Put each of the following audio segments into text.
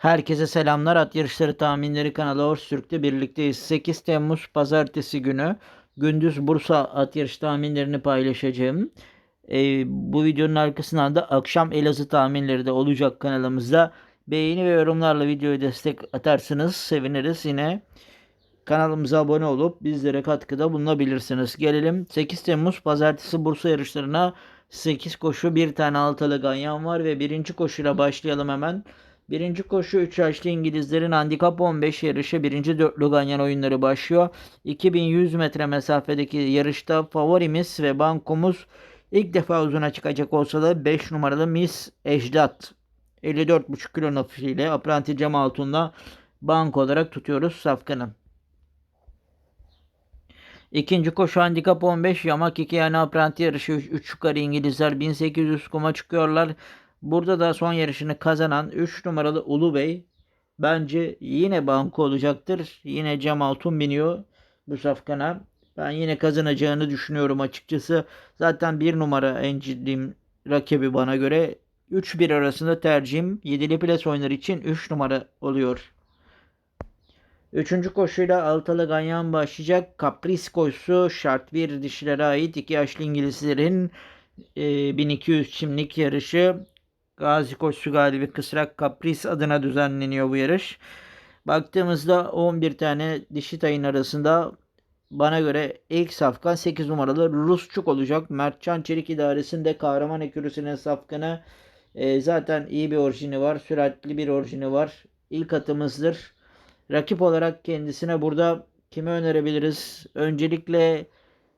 Herkese selamlar. At yarışları tahminleri kanalı Horse birlikteyiz. 8 Temmuz pazartesi günü gündüz Bursa at yarış tahminlerini paylaşacağım. Ee, bu videonun arkasından da akşam Elazığ tahminleri de olacak kanalımızda. Beğeni ve yorumlarla videoya destek atarsanız seviniriz. Yine kanalımıza abone olup bizlere katkıda bulunabilirsiniz. Gelelim 8 Temmuz pazartesi Bursa yarışlarına 8 koşu bir tane altılı ganyan var ve birinci koşuyla başlayalım hemen. Birinci koşu 3 yaşlı İngilizlerin handikap 15 yarışı birinci dörtlü ganyan oyunları başlıyor. 2100 metre mesafedeki yarışta favorimiz ve bankomuz ilk defa uzuna çıkacak olsa da 5 numaralı Miss Ejdat 54,5 kilo nafisiyle Apranti Cam Altun'la bank olarak tutuyoruz safkanı. İkinci koşu handikap 15 yamak 2 yani apranti yarışı 3 yukarı İngilizler 1800 kuma çıkıyorlar. Burada da son yarışını kazanan 3 numaralı Ulu Bey bence yine banko olacaktır. Yine Cem Altun biniyor bu safkana. Ben yine kazanacağını düşünüyorum açıkçası. Zaten bir numara en ciddi rakibi bana göre. 3-1 arasında tercihim 7'li plas oynar için 3 numara oluyor. Üçüncü koşuyla altılı ganyan başlayacak. Kapris koşusu şart bir dişilere ait iki yaşlı İngilizlerin e, 1200 çimlik yarışı. Gazi koşusu galibi Kısrak Kapris adına düzenleniyor bu yarış. Baktığımızda 11 tane dişi tayın arasında bana göre ilk safkan 8 numaralı Rusçuk olacak. Mertcan Çelik idaresinde kahraman ekürüsünün safkanı e, zaten iyi bir orijini var. Süratli bir orijini var. İlk atımızdır. Rakip olarak kendisine burada kimi önerebiliriz? Öncelikle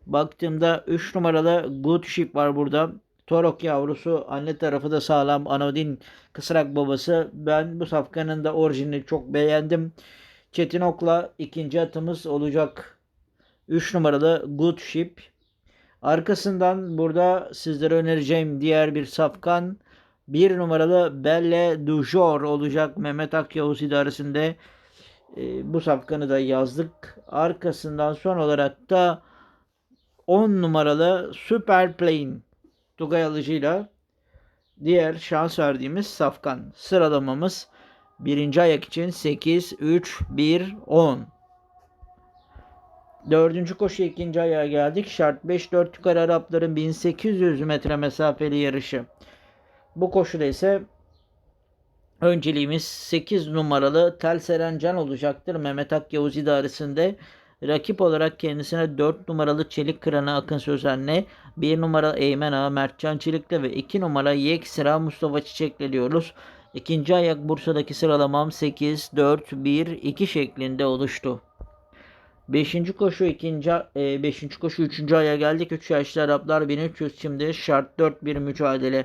baktığımda 3 numaralı Good Ship var burada. Torok yavrusu anne tarafı da sağlam. Anodin kısrak babası. Ben bu safkanın da orijinini çok beğendim. Çetin Ok'la ikinci atımız olacak. 3 numaralı Good Ship. Arkasından burada sizlere önereceğim diğer bir safkan. Bir numaralı Belle Dujor olacak Mehmet Akyavuz idaresinde. E, bu safkanı da yazdık. Arkasından son olarak da 10 numaralı Super Plane Tugay alıcıyla diğer şans verdiğimiz safkan sıralamamız birinci ayak için 8, 3, 1, 10. Dördüncü koşu ikinci ayağa geldik. Şart 5 4 yukarı Arapların 1800 metre mesafeli yarışı. Bu koşuda ise önceliğimiz 8 numaralı Tel Serencan olacaktır. Mehmet Akyavuz idaresinde Rakip olarak kendisine 4 numaralı Çelik Kıranı Akın Sözen'le 1 numara Eymen Ağa Mertcan Çelik'le ve 2 numara Yek Sıra Mustafa Çiçek'le diyoruz. İkinci ayak Bursa'daki sıralamam 8, 4, 1, 2 şeklinde oluştu. Beşinci koşu ikinci e, beşinci koşu üçüncü aya geldik. 3 yaşlı Araplar 1300 şimdi şart 4 bir mücadele.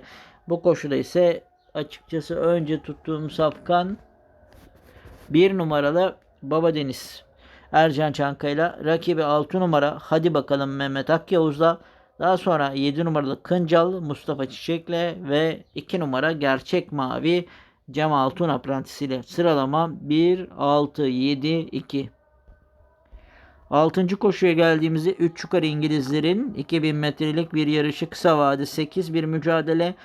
Bu koşuda ise açıkçası önce tuttuğum safkan bir numaralı Baba Deniz. Ercan Çankaya'yla rakibi 6 numara hadi bakalım Mehmet Akyavuz'la daha sonra 7 numaralı Kıncal Mustafa Çiçek'le ve 2 numara Gerçek Mavi Cem Altun aprantisiyle sıralama 1 6 7 2 6. koşuya geldiğimizde 3 yukarı İngilizlerin 2000 metrelik bir yarışı kısa vade 8 bir mücadele.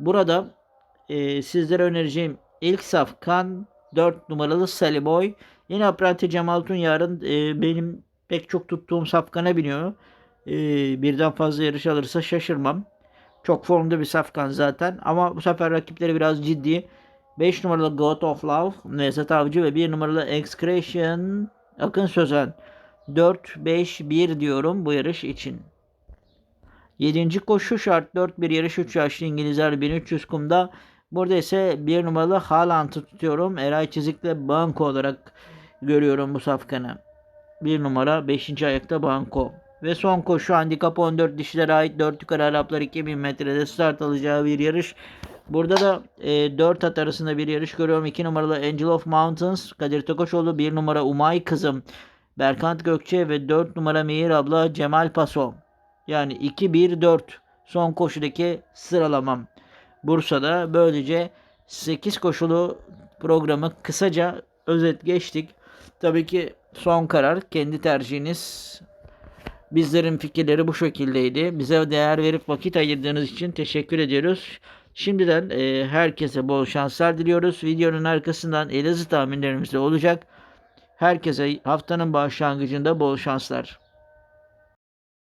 Burada e, sizlere önereceğim ilk safkan 4 numaralı Sally Boy. Yine Apranti Cemal Tunyar'ın e, benim pek çok tuttuğum safkana biniyor. E, birden fazla yarış alırsa şaşırmam. Çok formda bir safkan zaten. Ama bu sefer rakipleri biraz ciddi. 5 numaralı God of Love Nevzat Avcı ve 1 numaralı Excretion Akın Sözen. 4-5-1 diyorum bu yarış için. 7. koşu şart 4 bir yarış 3 yaşlı İngilizler 1300 kumda. Burada ise 1 numaralı Haaland'ı tutuyorum. Eray Çizik'le banko olarak görüyorum bu safkanı. 1 numara 5. ayakta banko. Ve son koşu handikap 14 dişlere ait 4 yukarı Araplar 2000 metrede start alacağı bir yarış. Burada da e, 4 at arasında bir yarış görüyorum. 2 numaralı Angel of Mountains Kadir Tokoşoğlu, 1 numara Umay Kızım Berkant Gökçe ve 4 numara Mehir abla Cemal Paso. Yani 2-1-4 son koşudaki sıralamam. Bursa'da böylece 8 koşulu programı kısaca özet geçtik. Tabii ki son karar kendi tercihiniz. Bizlerin fikirleri bu şekildeydi. Bize değer verip vakit ayırdığınız için teşekkür ediyoruz. Şimdiden e, herkese bol şanslar diliyoruz. Videonun arkasından Elazığ tahminlerimiz de olacak. Herkese haftanın başlangıcında bol şanslar.